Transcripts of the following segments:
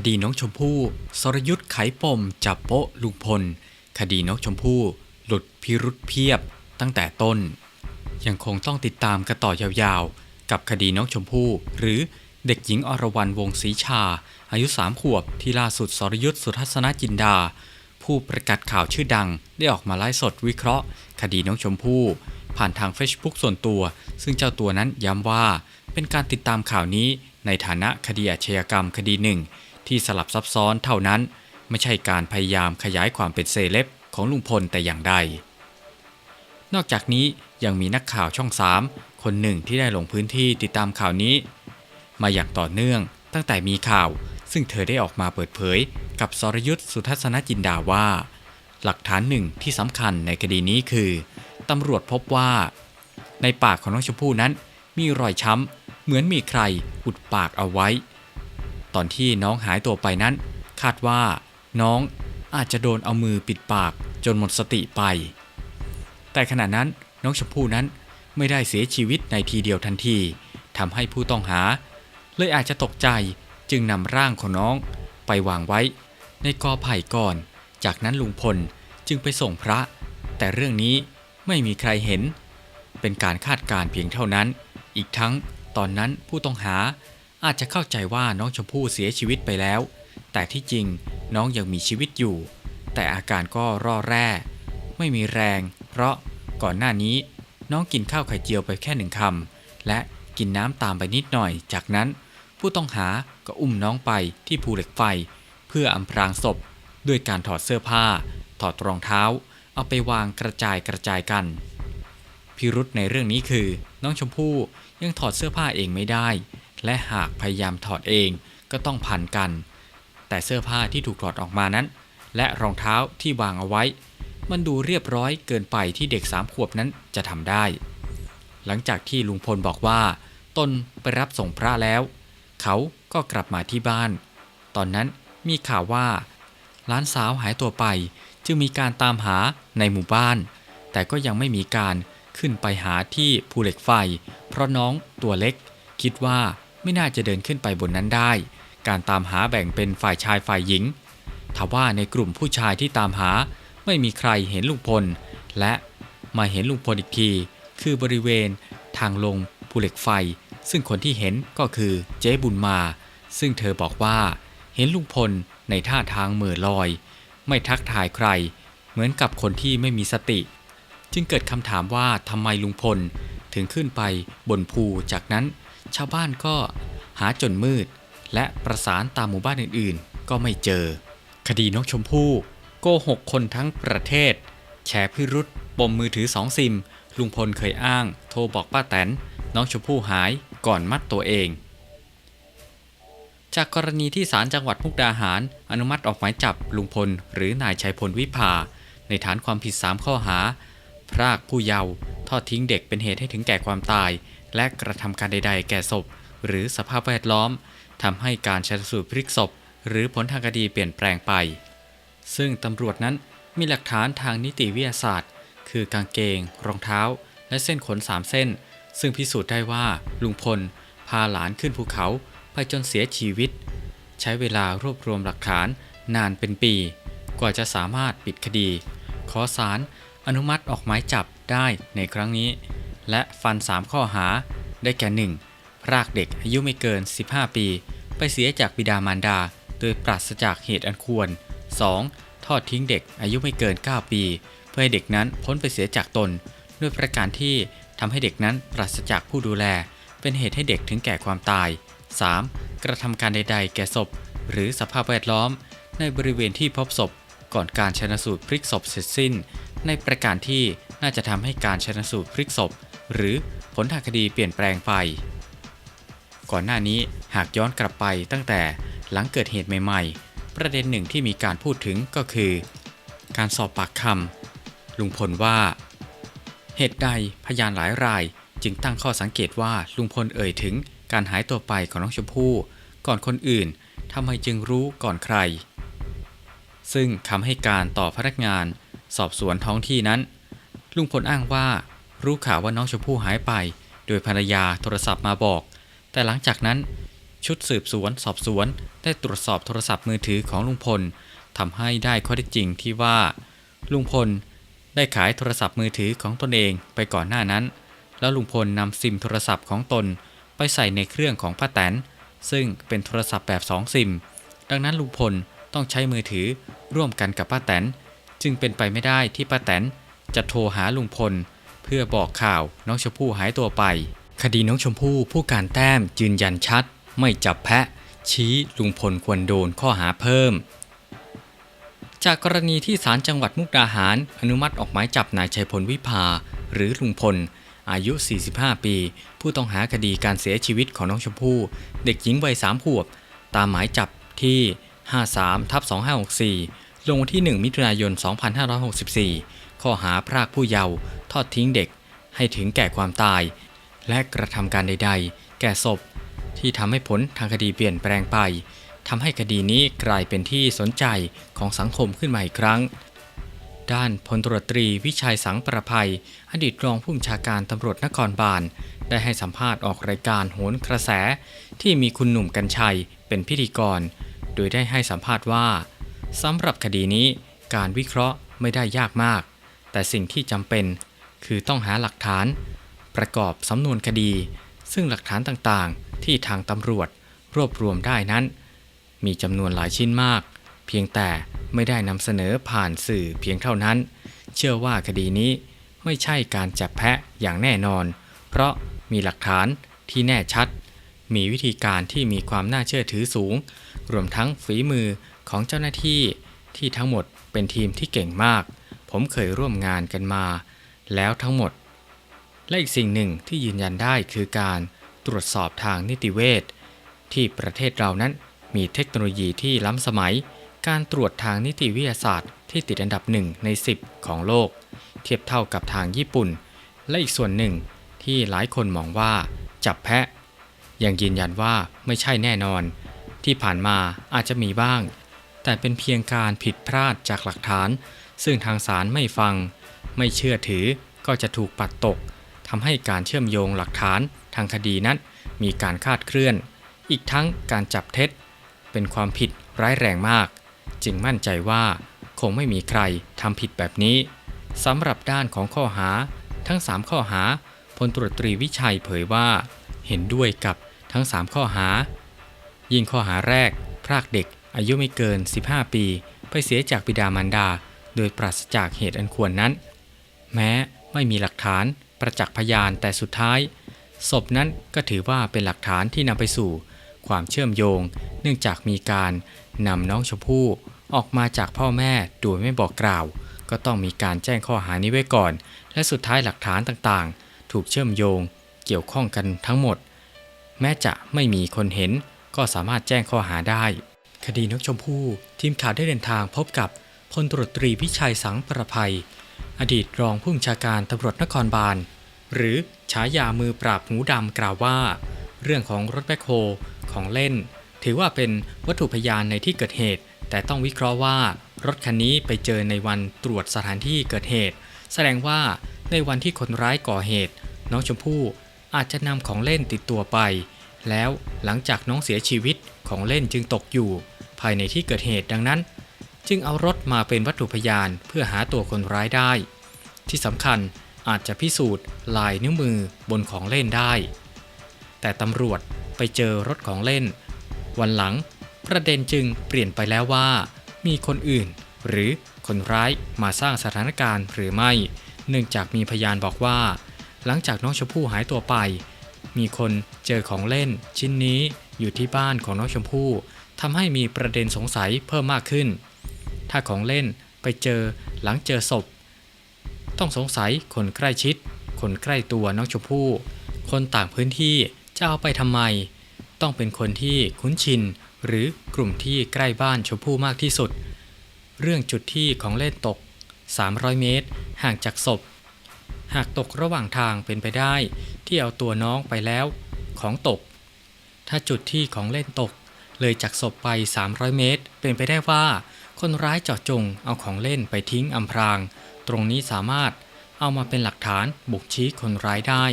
คดีน้องชมพู่ สรยุทธ์ไขปมจับโปะลุงพล คดีน้องชมพู่ หลุดพิรุษเพียบตั้งแต่ต้น ยังคงต้องติดตามกันต่อยาวๆ กับคดีน้องชมพู่ หรือเด็กหญิงอรวรรณวงศรีชา อายุสามขวบที่ล่าสุดสรยุทธ์สุทัศนจินดา ผู้ประกาศข่าวชื่อดังได้ออกมาไลฟ์สดวิเคราะห์ คดีน้องชมพู่ ผ่านทาง Facebook ส่วนตัว ซึ่งเจ้าตัวนั้นย้ำว่า เป็นการติดตามข่าวนี้ในฐานะคดีอาชญากรรมคดีหนึ่ง ที่สลับซับซ้อนเท่านั้น ไม่ใช่การพยายามขยายความเป็นเซเลบของลุงพลแต่อย่างใด นอกจากนี้ยังมีนักข่าวช่อง3คนหนึ่งที่ได้ลงพื้นที่ติดตามข่าวนี้ มาอย่างต่อเนื่องตั้งแต่มีข่าว ซึ่งเธอได้ออกมาเปิดเผย กับสรยุทธ์สุทัศนจินดาว่า หลักฐานหนึ่งที่สำคัญในคดีนี้คือตำรวจพบว่า ในปากของน้องชมพู่นั้นมีรอยช้ำเหมือนมีใครอุดปากเอาไว้ ตอนที่น้องหายตัวไปนั้น คาดว่าน้องอาจจะโดนเอามือปิดปากจนหมดสติไป แต่ขณะนั้นน้องชมพู่นั้นไม่ได้เสียชีวิตในทีเดียวทันทีทำให้ผู้ต้องหา เลยอาจจะตกใจจึงนำร่างของน้องไปวางไว้ ในกอไผ่ก่อน จากนั้นลุงพลจึงไปส่งพระ แต่เรื่องนี้ไม่มีใครเห็น เป็นการคาดการเพียงเท่านั้น อีกทั้งตอนนั้นผู้ต้องหา อาจจะเข้าใจว่าน้องชมพู่เสียชีวิตไปแล้ว แต่ที่จริงน้องยังมีชีวิตอยู่ แต่อาการก็ร่อแร่ ไม่มีแรง เพราะก่อนหน้านี้น้องกินข้าวไข่เจียวไปแค่หนึ่งคำและกินน้ำตามไปนิดหน่อย จากนั้นผู้ต้องหาก็อุ้มน้องไปที่ภูเหล็กไฟ เพื่ออำพรางศพ ด้วยการถอดเสื้อผ้า ถอดรองเท้า เอาไปวางกระจายกระจายกัน พิรุษในเรื่องนี้คือ น้องชมพู่ยังถอดเสื้อผ้าเองไม่ได้ และหากพยายามถอดเองก็ต้องพันกัน แต่เสื้อผ้าที่ถูกถอดออกมานั้น และรองเท้าที่วางเอาไว้ มันดูเรียบร้อยเกินไปที่เด็กสามขวบนั้นจะทำได้ หลังจากที่ลุงพลบอกว่า ตนไปรับส่งพระแล้ว เขาก็กลับมาที่บ้าน ตอนนั้นมีข่าวว่าหล้านสาวหายตัวไป จึงมีการตามหาในหมู่บ้าน แต่ก็ยังไม่มีการขึ้นไปหาที่ภูเหล็กไฟ เพราะน้องตัวเล็ก คิดว่า ไม่น่าจะเดินขึ้นไปบนนั้นได้ การตามหาแบ่งเป็นฝ่ายชายฝ่ายหญิงทว่าในกลุ่มผู้ชายที่ตามหาไม่มีใครเห็นลุงพล และมาเห็นลุงพลอีกที คือบริเวณทางลงภูเหล็กไฟ ซึ่งคนที่เห็นก็คือเจ๊บุญมา ซึ่งเธอบอกว่าเห็นลุงพลในท่าทางเหม่อลอย ไม่ทักทายใคร เหมือนกับคนที่ไม่มีสติ จึงเกิดคำถามว่าทำไมลุงพลถึงขึ้นไปบนภูจากนั้น ชาวบ้านก็หาจนมืด และประสานตามหมู่บ้านอื่นๆ ก็ไม่เจอ คดีนกชมพู่โกหกคนทั้งประเทศแฉพิรุษปมมือถือสองซิม ลุงพลเคยอ้าง โทรบอกป้าแตน น้องชมพู่หายก่อนมัดตัวเอง จากกรณีที่ศาลจังหวัดมุกดาหาร อนุมัติออกหมายจับลุงพล หรือนายชัยพลวิภา ในฐานความผิด 3 ข้อหา พรากผู้เยาว์ทอดทิ้งเด็กเป็นเหตุให้ถึงแก่ความตาย และกระทำการใด ๆ แก่ศพ หรือสภาพแวดล้อมทำให้การชันสูตรพลิกศพ หรือผลทางคดีเปลี่ยนแปลงไป ซึ่งตำรวจนั้นมีหลักฐานทางนิติวิทยาศาสตร์ คือกางเกง รองเท้า และเส้นขนสามเส้น ซึ่งพิสูจน์ได้ว่าลุงพล พาหลานขึ้นภูเขาไปจนเสียชีวิต ใช้เวลารวบรวมหลักฐานนานเป็นปี กว่าจะสามารถปิดคดี ขอศาลอนุมัติออกหมายจับได้ในครั้งนี้ และฟัน 3 ข้อหา ได้แก่ 1. พรากเด็กอายุไม่เกิน 15 ปี ไปเสียจากบิดามารดา โดยปราศจากเหตุอันควร 2. ทอดทิ้งเด็กอายุไม่เกิน 9 ปี เพื่อให้เด็กนั้นพ้นไปเสียจากตน ด้วยประการที่ทำให้เด็กนั้นปราศจากผู้ดูแล เป็นเหตุให้เด็กถึงแก่ความตาย 3. กระทำการใด ๆ แก่ศพ หรือสภาพแวดล้อม ในบริเวณที่พบศพ ก่อนการชนะสูตรพลิกศพเสร็จสิ้น ในประการที่น่าจะทำให้การชนะสูตรพลิกศพ หรือผลทางคดีเปลี่ยนแปลงไป ก่อนหน้านี้หากย้อนกลับไปตั้งแต่หลังเกิดเหตุใหม่ ๆ ประเด็นหนึ่งที่มีการพูดถึงก็คือ การสอบปากคำลุงพลว่า เหตุใดพยานหลายรายจึงตั้งข้อสังเกตว่าลุงพลเอ่ยถึงการหายตัวไปของน้องชมพู่ก่อนคนอื่นทำไมจึงรู้ก่อนใคร ซึ่งคำให้การต่อพนักงาน สอบสวนท้องที่นั้น ลุงพลอ้างว่า รู้ข่าวว่าน้องชมพู่หายไป โดยภรรยาโทรศัพท์มาบอก แต่หลังจากนั้น ชุดสืบสวนสอบสวน ได้ตรวจสอบโทรศัพท์มือถือของลุงพลทำให้ได้ข้อเท็จจริงที่ว่า ลุงพลได้ขายโทรศัพท์มือถือของตนเองไปก่อนหน้านั้น แล้วลุงพลนำซิมโทรศัพท์ของตนไปใส่ในเครื่องของป้าแตน ซึ่งเป็นโทรศัพท์แบบ2ซิม ดังนั้นลุงพลต้องใช้มือถือร่วมกันกับป้าแตน จึงเป็นไปไม่ได้ที่ป้าแตนจะโทรหาลุงพล เพื่อบอกข่าวน้องชมพู่หายตัวไป คดีน้องชมพู่ผู้การแต้มยืนยันชัด ไม่จับแพะ ชี้ลุงพลควรโดนข้อหาเพิ่ม จากกรณีที่ศาลจังหวัดมุกดาหาร อนุมัติออกหมายจับนายชัยพลวิภา หรือลุงพล อายุ 45 ปี ผู้ต้องหาคดีการเสียชีวิตของน้องชมพู่ เด็กหญิงวัย3ขวบ ตามหมายจับที่ 53ทับ2564 ลงวันที่ 1 มิถุนายน 2564 ข้อหาพรากผู้เยาว์ อดทิ้งเด็กให้ถึงแก่ความตาย และกระทำการใด ๆ แก่ศพ ที่ทำให้ผลทางคดีเปลี่ยนแปลงไปทำให้คดีนี้กลายเป็นที่สนใจของสังคมขึ้นมาอีกครั้ง ด้านพลตรวจตรีวิชัยสังประภัย อดีตรองผู้บัญชาการตำรวจนครบาล ได้ให้สัมภาษณ์ออกรายการโหนกระแส ที่มีคุณหนุ่มกัญชัยเป็นพิธีกร โดยได้ให้สัมภาษณ์ว่าสำหรับคดีนี้การวิเคราะห์ไม่ได้ยากมาก แต่สิ่งที่จำเป็น คือต้องหาหลักฐาน ประกอบสำนวนคดี ซึ่งหลักฐานต่างๆ ที่ทางตำรวจรวบรวมได้นั้น มีจำนวนหลายชิ้นมาก เพียงแต่ไม่ได้นำเสนอผ่านสื่อเพียงเท่านั้น เชื่อว่าคดีนี้ไม่ใช่การจับแพะอย่างแน่นอน เพราะมีหลักฐานที่แน่ชัด มีวิธีการที่มีความน่าเชื่อถือสูง รวมทั้งฝีมือของเจ้าหน้าที่ที่ทั้งหมดเป็นทีมที่เก่งมาก ผมเคยร่วมงานกันมา แล้วทั้งหมด และอีกสิ่งหนึ่งที่ยืนยันได้คือการตรวจสอบทางนิติเวชที่ประเทศเรานั้นมีเทคโนโลยีที่ล้ำสมัย การตรวจทางนิติวิทยาศาสตร์ที่ติดอันดับหนึ่งใน 10 ของโลก เทียบเท่ากับทางญี่ปุ่น และอีกส่วนหนึ่งที่หลายคนมองว่าจับแพะ ยังยืนยันว่าไม่ใช่แน่นอน ที่ผ่านมาอาจจะมีบ้าง แต่เป็นเพียงการผิดพลาดจากหลักฐาน ซึ่งทางศาลไม่ฟัง ไม่เชื่อถือก็จะถูกปัดตกทำให้การเชื่อมโยงหลักฐานทางคดีนั้น มีการคาดเคลื่อน อีกทั้งการจับเท็จ เป็นความผิดร้ายแรงมาก จึงมั่นใจว่าคงไม่มีใครทำผิดแบบนี้สำหรับด้านของข้อหา ทั้ง 3 ข้อหาพลตรวจตรีวิชัยเผยว่า เห็นด้วยกับทั้ง 3 ข้อหา ยิ่งข้อหาแรก พรากเด็กอายุไม่เกิน 15 ปี ไปเสียจากบิดามารดา โดยปราศจากเหตุอันควรนั้น แม้ไม่มีหลักฐานประจักษ์พยานแต่สุดท้าย ศพนั้นก็ถือว่าเป็นหลักฐานที่นำไปสู่ ความเชื่อมโยง เนื่องจากมีการนำน้องชมพู่ออกมาจากพ่อแม่โดยไม่บอกกล่าว ก็ต้องมีการแจ้งข้อหานี้ไว้ก่อน และสุดท้ายหลักฐานต่างๆ ถูกเชื่อมโยง เกี่ยวข้องกันทั้งหมด แม้จะไม่มีคนเห็น ก็สามารถแจ้งข้อหาได้ คดีนกชมพู่ทีมข่าวได้เดินทางพบกับพลตรวจตรีพิชัยสังประภัย อดีตรองผู้บัญชาการตำรวจนครบาล หรือฉายามือปราบหูดำกล่าวว่า เรื่องของรถแบคโฮของเล่น ถือว่าเป็นวัตถุพยานในที่เกิดเหตุ แต่ต้องวิเคราะห์ว่ารถคันนี้ไปเจอในวันตรวจสถานที่เกิดเหตุ แสดงว่าในวันที่คนร้ายก่อเหตุ น้องชมพู่อาจจะนำของเล่นติดตัวไป แล้วหลังจากน้องเสียชีวิตของเล่นจึงตกอยู่ ภายในที่เกิดเหตุดังนั้น จึงเอารถมาเป็นวัตถุพยานเพื่อหาตัวคนร้ายได้ ที่สำคัญอาจจะพิสูจน์ลายนิ้วมือบนของเล่นได้ แต่ตำรวจไปเจอรถของเล่น วันหลังประเด็นจึงเปลี่ยนไปแล้วว่า มีคนอื่น หรือคนร้ายมาสร้างสถานการณ์หรือไม่ เนื่องจากมีพยานบอกว่า หลังจากน้องชมพู่หายตัวไป มีคนเจอของเล่น ชิ้นนี้อยู่ที่บ้านของน้องชมพู่ทำให้มีประเด็นสงสัยเพิ่มมากขึ้น ถ้าของเล่นไปเจอหลังเจอศพ ต้องสงสัยคนใกล้ชิด คนใกล้ตัวน้องชมพู่ คนต่างพื้นที่จะเอาไปทำไม ต้องเป็นคนที่คุ้นชิน หรือกลุ่มที่ใกล้บ้านชมพู่มากที่สุด เรื่องจุดที่ของเล่นตก 300 เมตร ห่างจากศพ หากตกระหว่างทางเป็นไปได้ ที่เอาตัวน้องไปแล้ว ของตก ถ้าจุดที่ของเล่นตก เลยจากศพไป 300 เมตร เป็นไปได้ว่า คนร้ายเจาะจงเอาของเล่นไปทิ้งอำพราง ตรงนี้สามารถเอามาเป็นหลักฐานบุกชี้คนร้ายได้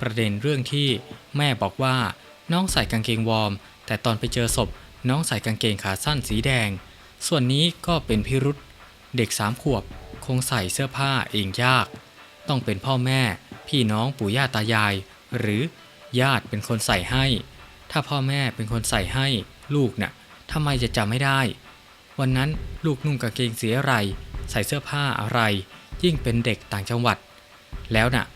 ประเด็นเรื่องที่แม่บอกว่า น้องใส่กางเกงวอร์ม แต่ตอนไปเจอศพ น้องใส่กางเกงขาสั้นสีแดง ส่วนนี้ก็เป็นพิรุษเด็กสามขวบคงใส่เสื้อผ้าเองยาก ต้องเป็นพ่อแม่ พี่น้องปู่ย่าตายาย หรือญาติเป็นคนใส่ให้ ถ้าพ่อแม่เป็นคนใส่ให้ ลูกน่ะทำไมจะจำไม่ได้ วันนั้นลูกนุ่งกางเกงสีอะไร ใส่เสื้อผ้าอะไร ยิ่งเป็นเด็กต่างจังหวัด แล้วน่ะ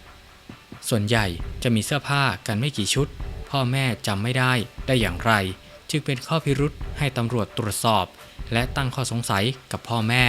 ส่วนใหญ่จะมีเสื้อผ้ากันไม่กี่ชุด พ่อแม่จำไม่ได้ได้อย่างไร จึงเป็นข้อพิรุษให้ตำรวจตรวจสอบ และตั้งข้อสงสัยกับพ่อแม่